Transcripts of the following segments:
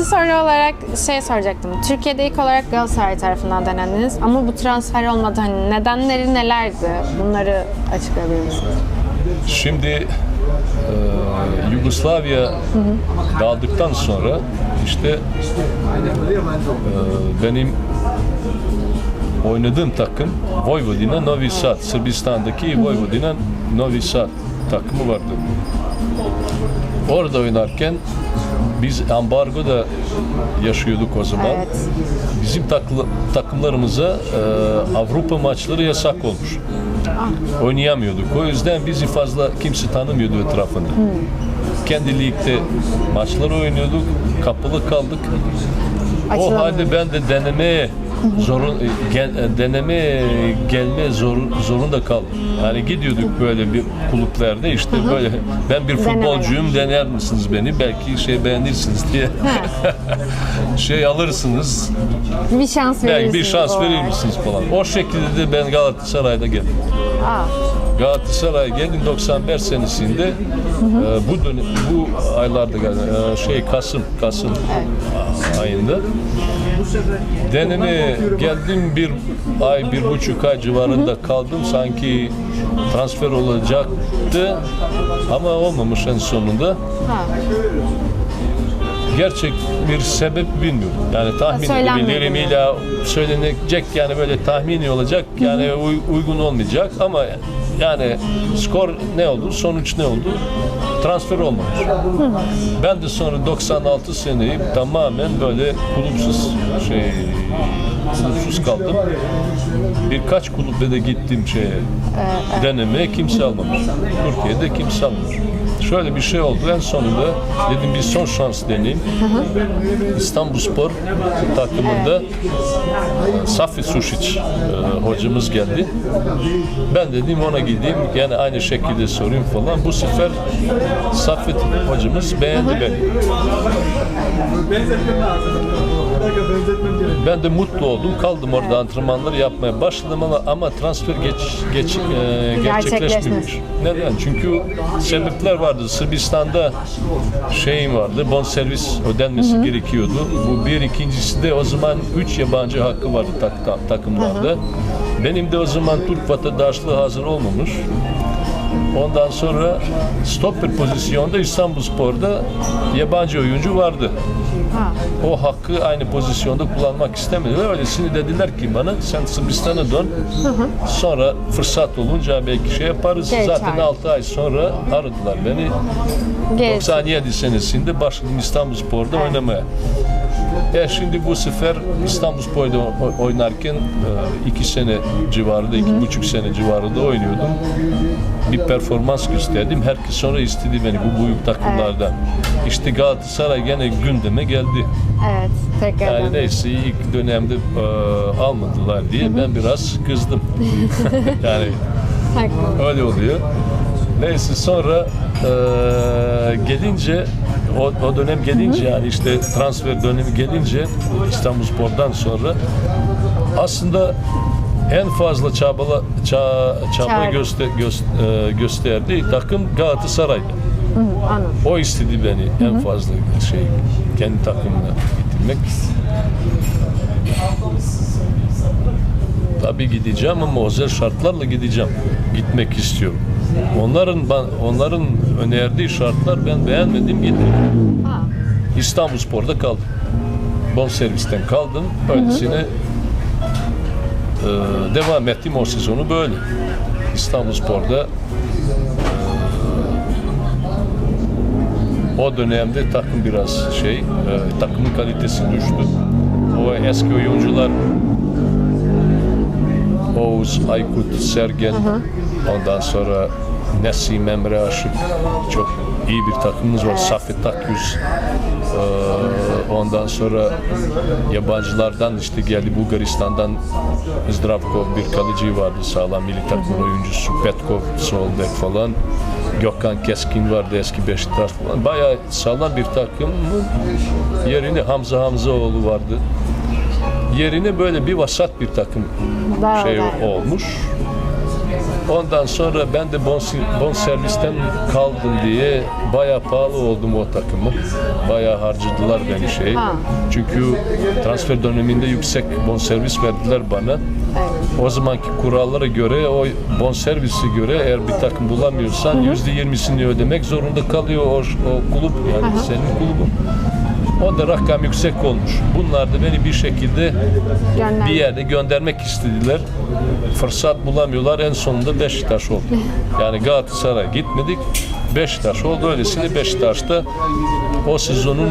İkinci soru olarak şey soracaktım. Türkiye'de ilk olarak Galatasaray tarafından denendiniz ama bu transfer olmadı. Hani nedenleri nelerdi? Bunları açıklayabilir misiniz? Şimdi e, Yugoslavya dağıldıktan sonra işte e, benim oynadığım takım Vojvodina Novi Sad, Sırbistan'daki Vojvodina Novi Sad takımı vardı. Orada oynarken biz ambargoda yaşıyorduk o zaman. Evet. Bizim taklı- takımlarımıza e, Avrupa maçları yasak olmuş. Oynayamıyorduk. O yüzden bizi fazla kimse tanımıyordu etrafında. Kendi ligde maçları oynuyorduk. Kapalı kaldık. O Açılamıyor. halde ben de denemeye zorun gel, deneme gelme zor, zorunda kaldım. Yani gidiyorduk böyle bir kulüplerde işte böyle ben bir futbolcuyum dener misiniz beni? Belki şey beğenirsiniz diye. Şey alırsınız. Bir şans verir belki bir misiniz şans verir misiniz falan. O şekilde de ben Galatasaray'da geldim. Aa, Galatasaray geldim 91 senesinde e, bu dönem, bu aylarda galiba, e, şey Kasım Kasım ayında deneme geldim bir ay bir buçuk ay civarında kaldım sanki transfer olacaktı ama olmamış en sonunda ha. gerçek bir sebep bilmiyorum. Yani tahmin edebilirim mi? illa söylenecek yani böyle tahmini olacak yani uy- uygun olmayacak ama yani skor ne oldu, sonuç ne oldu? Transfer olmamış. Ben de sonra 96 seneyi tamamen böyle kulüpsüz şey kulüpsüz kaldım. Birkaç kulübe de gittim şeye denemeye kimse almamış. Türkiye'de kimse almamış. Şöyle bir şey oldu en sonunda dedim bir son şans deneyeyim. İstanbulspor takımında Safi Sušić e, hocamız geldi. Ben dedim ona gideyim yani aynı şekilde sorayım falan. Bu sefer Safi hocamız beğendi beni. Ben de mutlu oldum. Kaldım orada antrenmanları yapmaya başladım ama ama transfer geç geç e, gerçekleşmemiş. Neden? Çünkü sebepler vardı. Sırbistan'da şeyim vardı. Bon servis ödenmesi gerekiyordu. Bu bir ikincisi de o zaman üç yabancı hakkı vardı tak, tak- takımlarda. Benim de o zaman Türk vatandaşlığı hazır olmamış. Ondan sonra stopper pozisyonda İstanbulspor'da yabancı oyuncu vardı. Ha. O hakkı aynı pozisyonda kullanmak istemediler. Öylesini dediler ki bana sen Sırbistan'a dön. Sonra fırsat olunca belki şey yaparız. Geri Zaten çağır. 6 ay sonra aradılar beni. Geç. 97 senesinde başladım İstanbulspor'da oynamaya. Ya şimdi bu sefer İstanbulspor'da o- oynarken e, iki sene civarında, iki buçuk sene civarında oynuyordum. Bir performans gösterdim. Herkes sonra istedi beni bu büyük takımlardan. İşte Galatasaray gene gündeme geldi. Evet, tekrar. Yani neyse ilk dönemde e, almadılar diye ben biraz kızdım. yani öyle oluyor. Neyse sonra e, gelince o, o dönem gelince yani işte transfer dönemi gelince İstanbulspor'dan sonra aslında en fazla çabala ça, çaba göster, gös- e, gösterdiği takım Galatasaray'dı. Anladım. O istedi beni en fazla şey kendi takımına getirmek. Tabii gideceğim ama özel şartlarla gideceğim. Gitmek istiyorum. Onların onların önerdiği şartlar ben beğenmedim gitmedim. Ha. İstanbulspor'da kaldım. Bon servisten kaldım. Öylesine e, devam ettim o sezonu böyle. İstanbulspor'da e, o dönemde takım biraz şey, e, takımın kalitesi düştü. O eski oyuncular Oğuz, Aykut, Sergen, ondan sonra Nesim, Emre Aşık. Çok iyi bir takımımız var. Safet Akyüz, ee, ondan sonra yabancılardan işte geldi. Bulgaristan'dan Zdravkov bir kaleci vardı. Sağlam milli takımın oyuncusu. Petkov sol bek falan. Gökhan Keskin vardı eski Beşiktaş falan. Bayağı sağlam bir takımın yerine Hamza Hamzaoğlu vardı. Yerine böyle bir vasat bir takım şey olmuş Ondan sonra ben de bon, bon servisten kaldım diye bayağı pahalı oldum o takımı. Bayağı harcadılar beni şey. Ha. Çünkü transfer döneminde yüksek bon servis verdiler bana. Evet. O zamanki kurallara göre o bonservisi göre eğer bir takım bulamıyorsan yüzde yirmisini ödemek zorunda kalıyor o, o kulüp yani senin kulübün. O da rakam yüksek olmuş. Bunlar da beni bir şekilde Gönder. bir yerde göndermek istediler. Fırsat bulamıyorlar. En sonunda Beşiktaş oldu. Yani Galatasaray gitmedik. Beşiktaş oldu. Öylesine Beşiktaş'ta o sezonun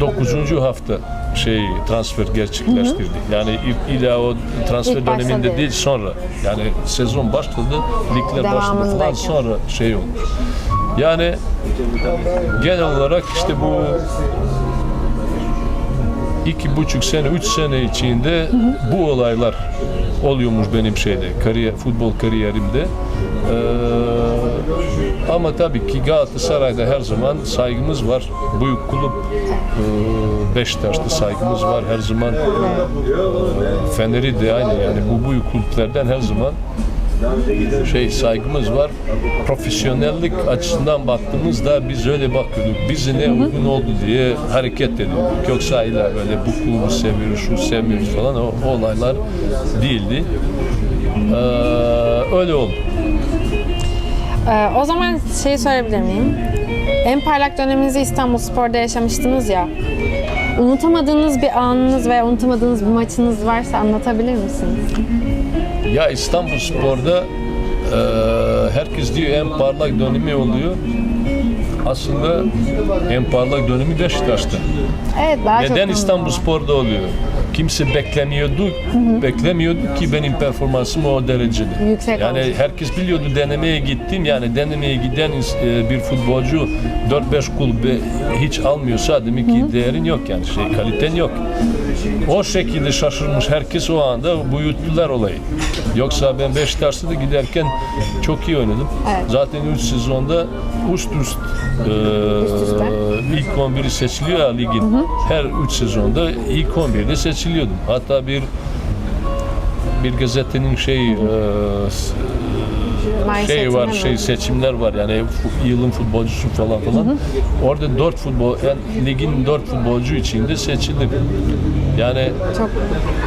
9. hafta şey transfer gerçekleştirdik. Yani ilk ila o transfer İlk döneminde değil. değil sonra. Yani sezon başladı, ligler başladı falan sonra şey olmuş. Yani genel olarak işte bu iki buçuk sene, üç sene içinde bu olaylar oluyormuş benim şeyde, kariyer, futbol kariyerimde. Ee, ama tabii ki Galatasaray'da her zaman saygımız var. Büyük kulüp e, Beşiktaş'ta saygımız var her zaman. E, Fener'i de aynı yani bu büyük kulüplerden her zaman şey saygımız var. Profesyonellik açısından baktığımızda biz öyle bakıyorduk. Bizi ne uygun oldu diye hareket ediyorduk. Yoksa illa böyle bu kulübü seviyoruz, şu sevmiyoruz falan o, o olaylar değildi. Ee, öyle oldu. Ee, o zaman şeyi sorabilir miyim? En parlak döneminizi İstanbul Spor'da yaşamıştınız ya. Unutamadığınız bir anınız veya unutamadığınız bir maçınız varsa anlatabilir misiniz? Ya İstanbul Spor'da e, herkes diyor en parlak dönemi oluyor. Aslında en parlak dönemi Beşiktaş'ta. Evet daha çok Neden anım İstanbul. Spor'da oluyor? Kimse beklemiyordu, beklemiyordu ki benim performansım o derecede. Yüksek yani olsun. herkes biliyordu denemeye gittim. Yani denemeye giden e, bir futbolcu 4-5 kulübe hiç almıyorsa demek ki değerin yok yani şey kaliten yok. O şekilde şaşırmış herkes o anda buyuttular olayı. Yoksa ben Beşiktaş'ta da giderken çok iyi oynadım. Evet. Zaten 3 sezonda üst üst e, üste. İlk 11'i seçiliyor ya ligin. Her 3 sezonda ilk 11'de seçiliyordum. Hatta bir bir gazetenin şey e, şey var, seçimi şey mi? seçimler var yani yılın futbolcusu falan falan. Orada dört futbol, yani ligin dört futbolcu içinde seçildim. Yani Çok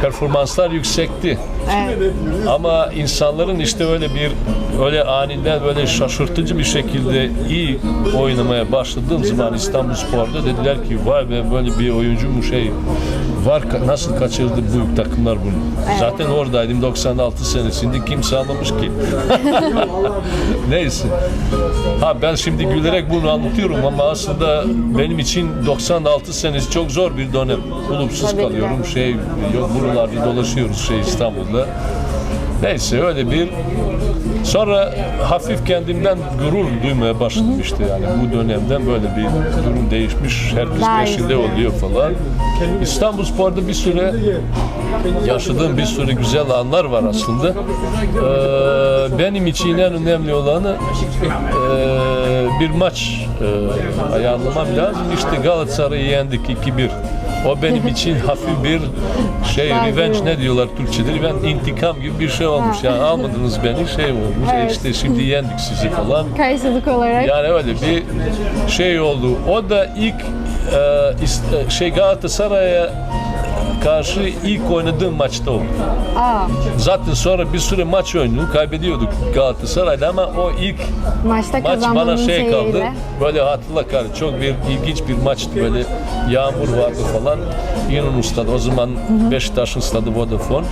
performanslar yüksekti. evet. Ama insanların işte öyle bir öyle aniden böyle şaşırtıcı bir şekilde iyi oynamaya başladığım zaman İstanbul Spor'da dediler ki vay be böyle bir oyuncu mu şey var nasıl kaçırdı büyük takımlar bunu. Zaten oradaydım 96 senesinde kimse anlamış ki. Neyse. Ha ben şimdi gülerek bunu anlatıyorum ama aslında benim için 96 senesi çok zor bir dönem. Kulüpsüz Tabii kalıyorum. Şey buralarda dolaşıyoruz şey İstanbul'da. Neyse öyle bir sonra hafif kendimden gurur duymaya başladım işte yani bu dönemden böyle bir durum değişmiş herkes peşinde oluyor falan. İstanbul Spor'da bir süre yaşadığım bir sürü güzel anlar var aslında. Ee, benim için en önemli olanı e, bir maç e, ayarlamam lazım. İşte Galatasaray'ı yendik 2-1. O benim için hafif bir şey revenge ne diyorlar Türkçe'de ben intikam gibi bir şey olmuş yani almadınız beni şey olmuş Evet. işte şimdi yendik sizi falan. Karşılık olarak Yani öyle bir şey oldu. O da ilk e, e, şey Galatasaray'a karşı ilk oynadığım maçta oldu. aa, Zaten sonra bir süre maç oynadık, kaybediyorduk Galatasaray'da ama o ilk maçta maç bana kazanmanın şey şeyiyle. kaldı. Böyle hatırla kar çok bir ilginç bir maçtı böyle yağmur vardı falan. İnönü stadı o zaman Beşiktaş'ın stadı Vodafone.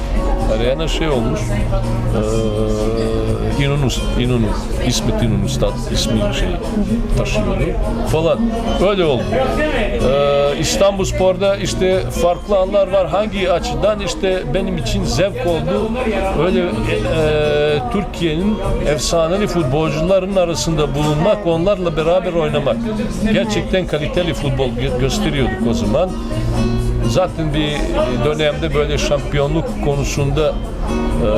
Arena şey olmuş. Ee, İnönü, İnönü, İsmet İnönü stad ismi şey taşıyordu falan. Öyle oldu. Ee, İstanbul Spor'da işte farklı anlar var. Hangi açıdan işte benim için zevk oldu. Öyle e, Türkiye'nin efsaneli futbolcuların arasında bulunmak, onlarla beraber oynamak. Gerçekten kaliteli futbol gö- gösteriyorduk o zaman. Zaten bir dönemde böyle şampiyonluk konusunda e,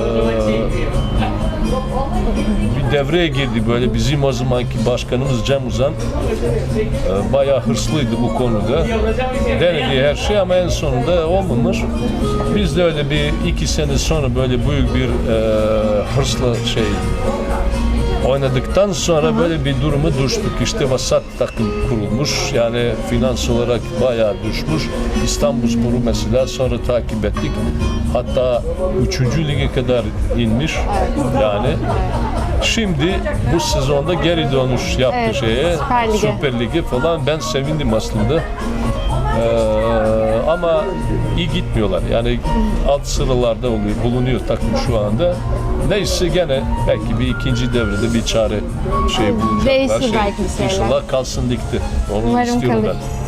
bir devreye girdi böyle bizim o zamanki başkanımız Cem Uzan e, bayağı hırslıydı bu konuda. Denedi her şey ama en sonunda olmamış. Biz de öyle bir iki sene sonra böyle büyük bir e, hırsla şey oynadıktan sonra böyle bir durumu düştük. İşte vasat takım kurulmuş. Yani finans olarak bayağı düşmüş. İstanbulspor'u mesela sonra takip ettik. Hatta 3. lige kadar inmiş. Yani şimdi bu sezonda geri dönüş yaptı Evet, şeye. Süper Lig'e. Süper Lig'e falan. Ben sevindim aslında. Ee, ama iyi gitmiyorlar. Yani alt sıralarda oluyor, bulunuyor takım şu anda. Neyse gene belki bir ikinci devrede bir çare şey bulacaklar. Değişir belki bir şeyler. İnşallah kalsın dikti. Onu Umarım istiyorum kalır. ben.